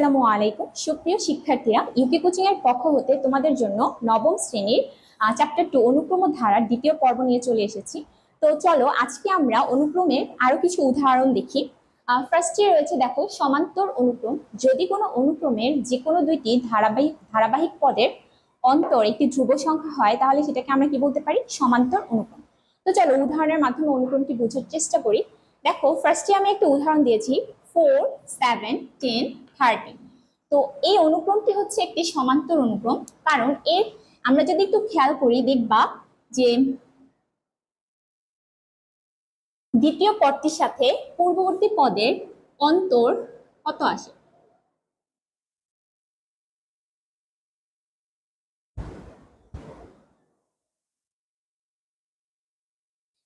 আসসালামু আলাইকুম। সুপ্রিয় শিক্ষার্থীরা ইউকে কোচিং এর পক্ষ হতে তোমাদের জন্য নবম শ্রেণির চ্যাপ্টার টু অনুক্রম ধারার দ্বিতীয় পর্ব নিয়ে চলে এসেছি। তো চলো, আজকে আমরা অনুক্রমের আরও কিছু উদাহরণ দেখি। ফার্স্টে রয়েছে, দেখো, সমান্তর অনুক্রম। যদি কোনো অনুক্রমের যে কোনো দুইটি ধারাবাহিক ধারাবাহিক পদের অন্তর একটি ধ্রুব সংখ্যা হয়, তাহলে সেটাকে আমরা কি বলতে পারি? সমান্তর অনুক্রম। তো চলো, উদাহরণের মাধ্যমে অনুক্রমটি বোঝার চেষ্টা করি। দেখো ফার্স্টে আমি একটা উদাহরণ দিয়েছি। ফোর সেভেন টেন থার্টি তো এই অনুক্রমটি হচ্ছে একটি সমান্তর অনুক্রম, কারণ এর, আমরা যদি একটু খেয়াল করি, দেখবা যে দ্বিতীয় পদটির সাথে পূর্ববর্তী পদের অন্তর কত আসে?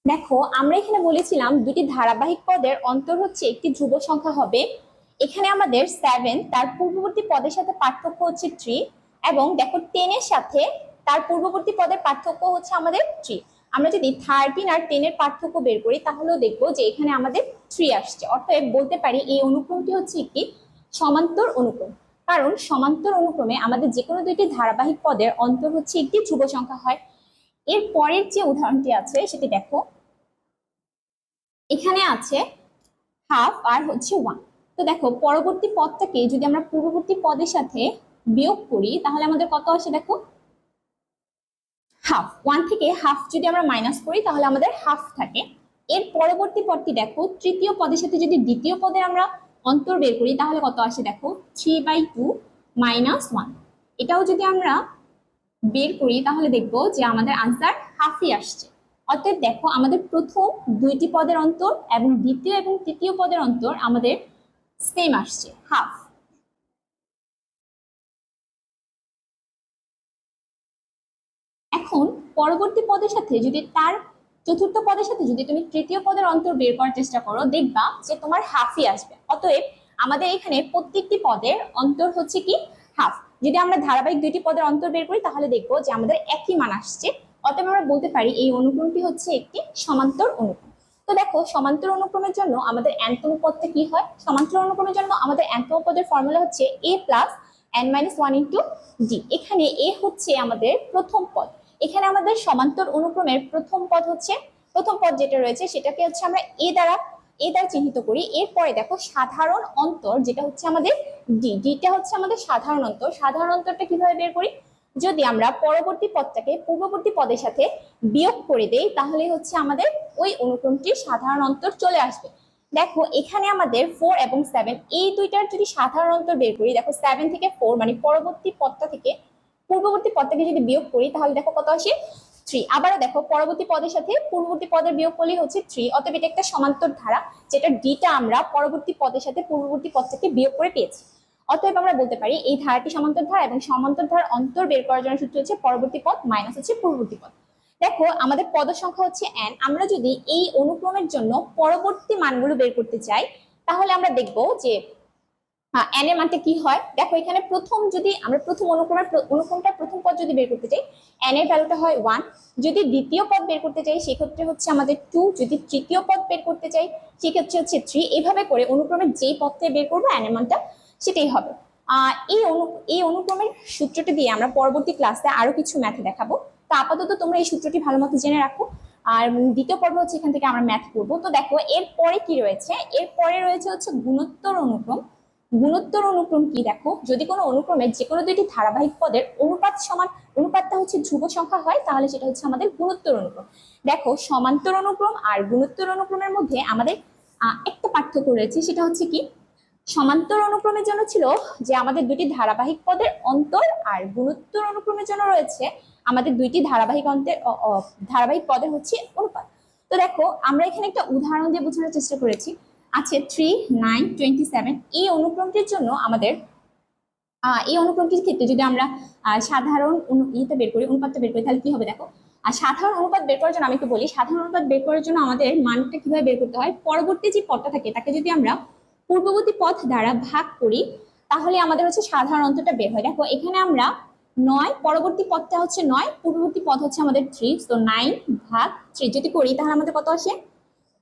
দেখো, আমরা এখানে বলেছিলাম দুটি ধারাবাহিক পদের অন্তর হচ্ছে একটি ধ্রুব সংখ্যা হবে এখানে আমাদের সেভেন তার পূর্ববর্তী পদের সাথে পার্থক্য হচ্ছে থ্রি এবং দেখো টেনের সাথে তার পূর্ববর্তী পদের পার্থক্য হচ্ছে আমাদের থ্রি আমরা যদি থার্টিন আর টেনের পার্থক্য বের করি, তাহলেও দেখব যে এখানে আমাদের থ্রি আসছে। অর্থাৎ বলতে পারি এই অনুক্রমটি হচ্ছে একটি সমান্তর অনুক্রম। কারণ সমান্তর অনুক্রমে আমাদের যে কোনো দুইটি ধারাবাহিক পদের অন্তর হচ্ছে একটি ধ্রুব সংখ্যা হয়। এর পরের যে উদাহরণটি আছে, সেটি দেখো। এখানে আছে হাফ আর হচ্ছে ওয়ান তো দেখো, পরবর্তী পদটাকে যদি আমরা পূর্ববর্তী পদের সাথে বিয়োগ করি, তাহলে আমাদের কত আসে দেখো? হাফ। ওয়ান থেকে হাফ যদি আমরা মাইনাস করি, তাহলে আমাদের হাফ থাকে। এর পরবর্তী পদটি দেখো, তৃতীয় পদের সাথে যদি দ্বিতীয় পদের আমরা অন্তর বের করি, তাহলে কত আসে দেখো? Three by two minus one এটাও যদি আমরা বের করি, তাহলে দেখব যে আমাদের আনসার হাফই আসছে। অতএব দেখো, আমাদের প্রথম দুইটি পদের অন্তর এবং দ্বিতীয় এবং তৃতীয় পদের অন্তর আমাদের সেম আসছে, হাফ। এখন পরবর্তী পদের সাথে যদি তার চতুর্থ পদের সাথে যদি তুমি তৃতীয় পদের অন্তর বের করার চেষ্টা করো, দেখবা যে তোমার হাফই আসবে। অতএব আমাদের এখানে প্রত্যেকটি পদের অন্তর হচ্ছে কি? হাফ। যদি আমরা ধারাবাহিক দুইটি পদের অন্তর বের করি, তাহলে দেখব যে আমাদের একই মান আসছে। অতএব আমরা বলতে পারি এই অনুক্রমটি হচ্ছে একটি সমান্তর অনুক্রম তো দেখো সমান্তর অনুক্রমের জন্য আমাদের অ্যান্তম পদটা কি হয়? সমান্তর অনুক্রমের জন্য আমাদের অ্যান্তম পদের ফর্মুলা হচ্ছে A plus N minus one into D এখানে এ হচ্ছে আমাদের প্রথম পদ। এখানে আমাদের সমান্তর অনুক্রমের প্রথম পদ হচ্ছে, প্রথম পদ যেটা রয়েছে সেটাকে হচ্ছে আমরা এ দ্বারা এ দ্বারা চিহ্নিত করি। এরপরে দেখো, সাধারণ অন্তর যেটা হচ্ছে আমাদের ডি ডিটা হচ্ছে আমাদের সাধারণ অন্তর। সাধারণ অন্তরটা কীভাবে বের করি? যদি আমরা পরবর্তী পদটাকে পূর্ববর্তী পদের সাথে বিয়োগ করে দেই, তাহলে হচ্ছে আমাদের ওই অনুক্রমটির সাধারণ অন্তর চলে আসবে। দেখো, এখানে আমাদের ফোর এবং সেভেন এই দুইটার যদি সাধারণ অন্তর বের করি, দেখো সেভেন থেকে ফোর মানে পরবর্তী পদটা থেকে পূর্ববর্তী পদটাকে যদি বিয়োগ করি, তাহলে দেখো কত আসে? থ্রি আবারও দেখো, পরবর্তী পদের সাথে পূর্ববর্তী পদের বিয়োগ করলেই হচ্ছে থ্রি অতএব এটা একটা সমান্তর ধারা, যেটা ডিটা আমরা পরবর্তী পদের সাথে পূর্ববর্তী পদ থেকে বিয়োগ করে পেয়েছি। অতএব আমরা বলতে পারি, এই ধারাটি সমান্তর ধারা এবং সমান্তর ধারার অন্তর বের করার জন্য সূত্র হচ্ছে পরবর্তী পদ মাইনাস হচ্ছে পূর্ববর্তী পদ। দেখো, আমাদের পদ সংখ্যা হচ্ছে এন আমরা যদি এই অনুক্রমের জন্য পরবর্তী মানগুলো বের করতে চাই, তাহলে আমরা দেখব যে এন এর মানটা কি হয়? দেখো, এখানে প্রথম যদি আমরা প্রথম অনুক্রমের অনুক্রমটা প্রথম পদ যদি বের করতে চাই এন এর ভ্যালুটা হয় ওয়ান যদি দ্বিতীয় পদ বের করতে চাই, সেক্ষেত্রে হচ্ছে আমাদের টু যদি তৃতীয় পদ বের করতে চাই, সেক্ষেত্রে হচ্ছে থ্রি এইভাবে করে অনুক্রমের যেই পদটা বের করব এন এর মানটা সেটাই হবে। এই অনু, এই অনুক্রমের সূত্রটি দিয়ে আমরা পরবর্তী ক্লাসে আরও কিছু ম্যাথ দেখাবো। তো আপাতত তোমরা এই সূত্রটি ভালো মতো জেনে রাখো। আর দ্বিতীয় পর্ব হচ্ছে এখান থেকে আমরা ম্যাথ করব তো দেখো এরপরে কি রয়েছে? এরপরে রয়েছে হচ্ছে গুণোত্তর অনুক্রম। গুণোত্তর অনুক্রম কি দেখো? যদি কোনো অনুক্রমে যে কোনো দুইটি ধারাবাহিক পদের অনুপাত সমান, অনুপাতটা হচ্ছে ধ্রুব সংখ্যা হয়, তাহলে সেটা হচ্ছে আমাদের গুণোত্তর অনুক্রম। দেখো, সমান্তর অনুক্রম আর গুণোত্তর অনুক্রমের মধ্যে আমাদের একটা পার্থক্য রয়েছে, সেটা হচ্ছে কি? সমান্তর অনুক্রমের জন্য ছিল যে আমাদের দুটি ধারাবাহিক পদের অন্তর আর গুণোত্তর অনুক্রমের জন্য রয়েছে আমাদের দুইটি ধারাবাহিক অন্তের ধারাবাহিক পদের হচ্ছে অনুপাত। তো দেখো, আমরা এখানে একটা উদাহরণ দিয়ে বোঝানোর চেষ্টা করেছি। আছে থ্রি নাইন টোয়েন্টি সেভেন এই অনুক্রমটির জন্য আমাদের এই অনুক্রমটির ক্ষেত্রে যদি আমরা সাধারণ ইয়েতে বের করি, অনুপাতটা বের করি, তাহলে কি হবে দেখো? আর সাধারণ অনুপাত বের করার জন্য আমি একটু বলি, সাধারণ অনুপাত বের করার জন্য আমাদের মানটা কীভাবে বের করতে হয়? পরবর্তী যে পদটা থাকে, তাকে যদি আমরা পূর্ববর্তী পথ দ্বারা ভাগ করি, তাহলে আমাদের হচ্ছে সাধারণ অন্তরটা বের হয়। দেখো, এখানে আমরা নয়, পরবর্তী পথটা হচ্ছে নয়, পূর্ববর্তী পথ হচ্ছে আমাদের থ্রি তো নাইন ভাগ থ্রি যদি করি, তাহলে আমাদের কত আসে?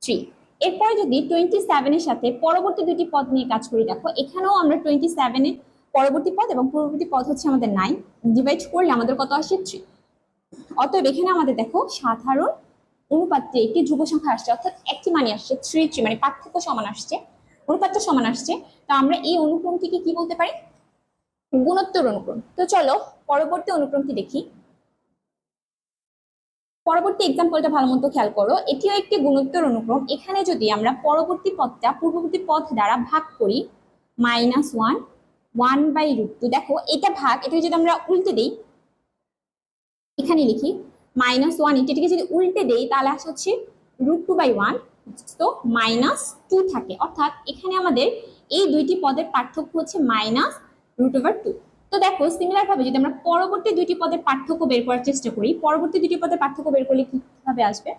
থ্রি এরপরে যদি টোয়েন্টি সেভেনের সাথে পরবর্তী দুটি পদ নিয়ে কাজ করি, দেখো, এখানেও আমরা টোয়েন্টি সেভেনে পরবর্তী পদ এবং পূর্ববর্তী পদ হচ্ছে আমাদের নাইন ডিভাইড করলে আমাদের কত আসে? থ্রি অতএব এখানে আমাদের দেখো, সাধারণ অনুপাত্রে একটি ধ্রুব সংখ্যা আসছে, অর্থাৎ একটি মানে আসছে থ্রি থ্রি মানে পার্থক্য সমান আসছে। অনুপাতটা সমান আসছে। তো আমরা এই অনুক্রমটিকে কি বলতে পারি? গুণোত্তর অনুক্রম। তো চলো, পরবর্তী অনুক্রমটি দেখি। পরবর্তী এক্সাম্পলটা ভালো মতো খেয়াল করো। এটিও একটি গুণোত্তর অনুক্রম। এখানে যদি আমরা পরবর্তী পদটা পূর্ববর্তী পদ দ্বারা ভাগ করি minus one one by root two দেখো এটা ভাগ এটা যদি আমরা উল্টে দিই, এখানে লিখি মাইনাস ওয়ান এটাকে যদি উল্টে দেই, তাহলে আসে হচ্ছে রুট টু বাই ওয়ান তো মাইনাস টু থাকে। অর্থাৎ এখানে আমাদের এই দুইটি পদের পার্থক্য হচ্ছে মাইনাস রুট ওভার টু তো দেখো সিমিলার ভাবে যদি আমরা পরবর্তী দুইটি পদের পার্থক্য বের করার চেষ্টা করি, পরবর্তী দুটি পদের পার্থক্য বের করলে কীভাবে আসবে?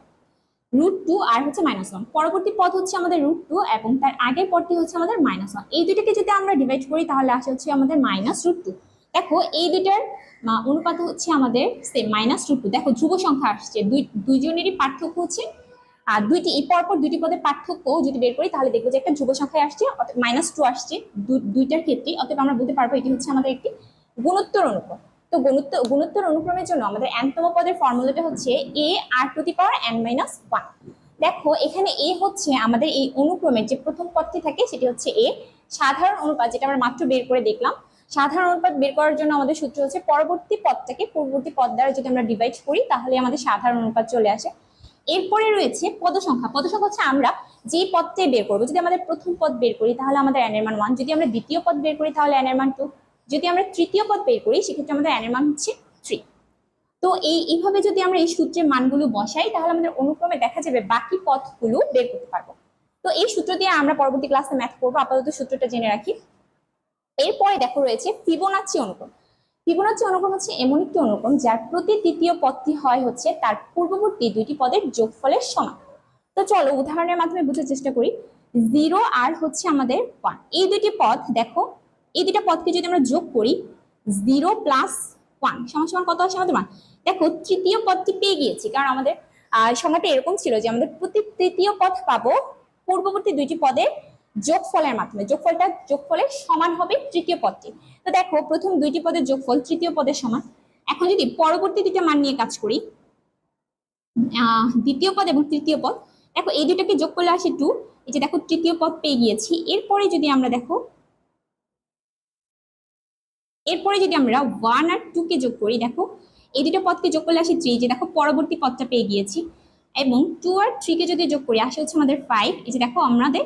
রুট টু আর হচ্ছে মাইনাস ওয়ান পরবর্তী পদ হচ্ছে আমাদের রুট টু এবং তার আগের পদটি হচ্ছে আমাদের মাইনাস ওয়ান এই দুইটাকে যদি আমরা ডিভাইড করি, তাহলে আসে হচ্ছে আমাদের মাইনাস রুট টু দেখো, এই দুইটার অনুপাত হচ্ছে আমাদের সেম মাইনাস রুট টু দেখো, ধ্রুব সংখ্যা আসছে। দুই, দুইজনেরই পার্থক্য হচ্ছে আর দুইটি পরপর দুইটি পদের পার্থক্য যদি বের করি, তাহলে দেখব যে একটা ধ্রুব সংখ্যায় আসছে মাইনাস টু আসছে দুইটার ক্ষেত্রে। অতএব আমরা বলতে পারব এটি হচ্ছে আমাদের একটি গুণোত্তর অনুক্রম। তো গুণোত্তর গুণোত্তর অনুক্রমের জন্য আমাদের এনতম পদের ফর্মুলাটা হচ্ছে A R the power N minus one দেখো, এখানে এ হচ্ছে আমাদের এই অনুক্রমের যে প্রথম পদটি থাকে, সেটি হচ্ছে এ সাধারণ অনুপাত, যেটা আমরা মাত্র বের করে দেখলাম, সাধারণ অনুপাত বের করার জন্য আমাদের সূত্র হচ্ছে পরবর্তী পদটাকে পূর্ববর্তী পদ দ্বারা যদি আমরা ডিভাইড করি, তাহলে আমাদের সাধারণ অনুপাত চলে আসে। এরপরে রয়েছে পদ সংখ্যা পদ সংখ্যা হচ্ছে আমরা যে পদটাই বের করব, যদি আমাদের প্রথম পদ বের করি তাহলে আমাদের এর মান ওয়ান যদি আমরা দ্বিতীয় পদ বের করি তাহলে এর মান টু যদি আমরা তৃতীয় পদ বের করি সেক্ষেত্রে আমাদের এর মান হচ্ছে থ্রি তো এই, এইভাবে যদি আমরা এই সূত্রের মানগুলো বসাই তাহলে আমাদের অনুক্রমে দেখা যাবে বাকি পথগুলো বের করতে পারব। তো এই সূত্র দিয়ে আমরা পরবর্তী ক্লাসে ম্যাথ করব, আপাতত সূত্রটা জেনে রাখি। এরপরে দেখো রয়েছে ফিবোনাচি অনুক্রম। ফিবোনাচি অনুক্রম হচ্ছে এমন একটি অনুক্রম যার প্রতি তৃতীয় পদটি হয় হচ্ছে তার পূর্ববর্তী দুইটি পদের যোগফলের সমান। তো চলো উদাহরণের মাধ্যমে বোঝার চেষ্টা করি। জিরো আর হচ্ছে আমাদের ওয়ান। এই দুটি পদ দেখো এই দুটা পদকে যদি আমরা যোগ করি জিরো প্লাস ওয়ান সমান সমান কত আসে আমাদের ওয়ান? দেখো তৃতীয় পদটি পেয়ে গিয়েছি কারণ আমাদের আহ, সংখ্যাটা এরকম ছিল যে আমাদের প্রতি তৃতীয় পদ পাবো পূর্ববর্তী দুইটি পদের যোগফলের মাধ্যমে, যোগফলটা যোগফলের সমান হবে তৃতীয় পদটি। তো দেখো, প্রথম দুইটি পদের যোগফল তৃতীয় পদের সমান। এখন যদি পরবর্তী দুইটা মান নিয়ে কাজ করি দ্বিতীয় পদ এবং তৃতীয় পদ, দেখো এই দুটাকে যোগ করলে আসে টু এই যে দেখো, তৃতীয় পদ পেয়ে গিয়েছি। এরপরে যদি আমরা দেখো, এরপরে যদি আমরা ওয়ান আর টু কে যোগ করি, দেখো, এই দুটো পদকে যোগ করলে আসে থ্রি যে দেখো, পরবর্তী পদটা পেয়ে গিয়েছি। এবং টু আর থ্রি কে যদি যোগ করি, আসে হচ্ছে আমাদের ফাইভ এই যে দেখো, আমাদের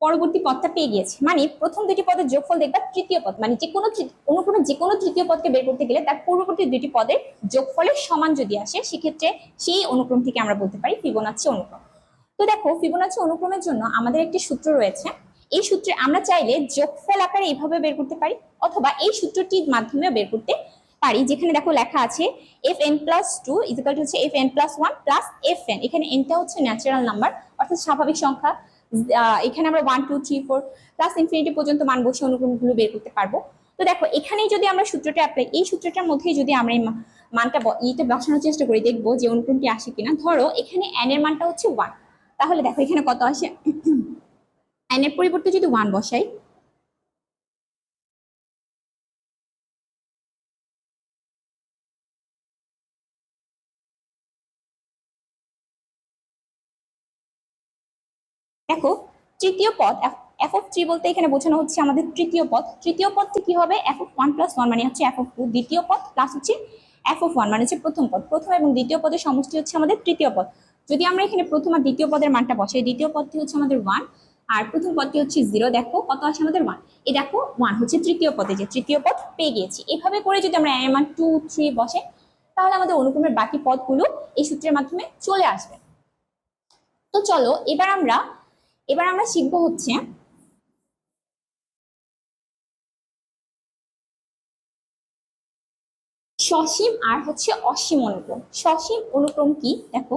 পরবর্তী পদটা পেয়ে গিয়েছে। মানে প্রথম দুটি পদের যোগফল দেখবা তৃতীয় পদ। মানে যে কোনো তৃ- অনুক্রমে যে কোনো তৃতীয় পদকে বের করতে গেলে তার পূর্ববর্তী দুটি পদের যোগফলের সমান যদি আসে, সেক্ষেত্রে সেই অনুক্রমটিকে আমরা বলতে পারি ফিবোনাচ্ছি অনুক্রম। তো দেখো ফিবোনাচ্ছি অনুক্রমের জন্য আমাদের একটি সূত্র রয়েছে। এই সূত্রে আমরা চাইলে যোগফল আকারে এইভাবে বের করতে পারি অথবা এই সূত্রটির মাধ্যমে বের করতে পারি। যেখানে দেখো লেখা আছে F N plus two equal হচ্ছে F N plus one plus F N এখানে এনটা হচ্ছে ন্যাচারাল নাম্বার অর্থাৎ স্বাভাবিক সংখ্যা। এখানে আমরা one two three four plus infinity পর্যন্ত মান বসে অনুক্রমগুলো বের করতে পারব। তো দেখো, এখানেই যদি আমরা সূত্রটা অ্যাপ্লাই এই সূত্রটার মধ্যেই যদি আমরা এই মানটা ইটা বসানোর চেষ্টা করি, দেখব যে অনুক্রমটি আসে কিনা। ধরো, এখানে এন এর মানটা হচ্ছে ওয়ান তাহলে দেখো, এখানে কত আসে? এন এর পরিবর্তে যদি ওয়ান বসাই দেখো, তৃতীয় পদ এফ অফ থ্রি বলতে এখানে বোঝানো হচ্ছে আমাদের তৃতীয় পদ। তৃতীয় পদটি কি হবে? F of one plus one মানে হচ্ছে এফ অফ টু দ্বিতীয় পদ প্লাস হচ্ছে এফ অফ ওয়ান মানে হচ্ছে প্রথম পদ। প্রথম এবং দ্বিতীয় পদের সমষ্টি হচ্ছে আমাদের তৃতীয় পদ। যদি আমরা এখানে প্রথম আর দ্বিতীয় পদের মানটা বসাই, দ্বিতীয় পদটি হচ্ছে আমাদের ওয়ান আর প্রথম পদটি হচ্ছে জিরো দেখো কত আছে আমাদের ওয়ান এই দেখো ওয়ান হচ্ছে তৃতীয় পদে যে তৃতীয় পদ পেয়ে গিয়েছি। এভাবে করে যদি আমরা এর টু থ্রি বসে, তাহলে আমাদের অনুক্রমের বাকি পদগুলো এই সূত্রের মাধ্যমে চলে আসবে। তো চলো, এবার আমরা এবার আমরা শিখব হচ্ছে সসীম আর হচ্ছে অসীম অনুক্রম। সসীম অনুক্রম কি? দেখো।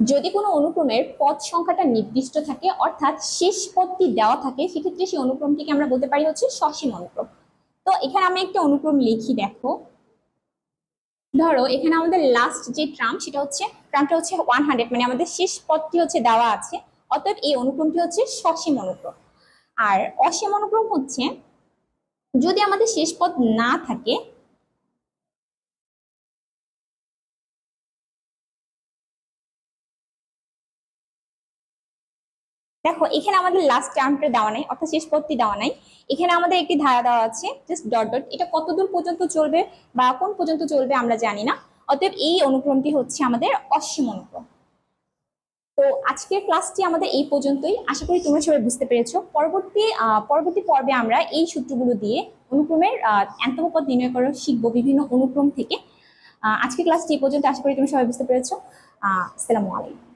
যদি কোনো অনুক্রমের পদ সংখ্যাটা নির্দিষ্ট থাকে, অর্থাৎ শেষ পদটি দেওয়া থাকে, সেক্ষেত্রে সেই অনুক্রমটিকে আমরা বলতে পারি হচ্ছে সসীম অনুক্রম। তো এখানে আমি একটা অনুক্রম লিখি, দেখো। ধরো, এখানে আমাদের লাস্ট যে ট্রাম সেটা হচ্ছে ট্রামটা হচ্ছে ওয়ান হান্ড্রেড মানে আমাদের শেষ পদটি হচ্ছে দেওয়া আছে, অতএব এই অনুক্রমটি হচ্ছে সসীম অনুক্রম। আর অসীম অনুক্রম হচ্ছে, যদি আমাদের শেষ পদ না থাকে দেখো, এখানে আমাদের লাস্ট টার্মটা দেওয়া নাই, অর্থাৎ শেষ পদটি দেওয়া নাই। এখানে আমাদের একটি ধারা দেওয়া আছে জাস্ট ডট ডট এটা কতদূর পর্যন্ত চলবে বা কোন পর্যন্ত চলবে আমরা জানি না। অতএব এই অনুক্রমটি হচ্ছে আমাদের অসীম অনুক্রম। তো আজকের ক্লাসটি আমাদের এই পর্যন্তই। আশা করি তোমরা সবাই বুঝতে পেরেছ। পরবর্তী পরবর্তী পর্বে আমরা এই সূত্রগুলো দিয়ে অনুক্রমের অ্যান্তম পদ নির্ণয় করা শিখব বিভিন্ন অনুক্রম থেকে। আজকের ক্লাসটি এই পর্যন্ত। আশা করি তোমরা সবাই বুঝতে পেরেছ। আসসালামু আলাইকুম।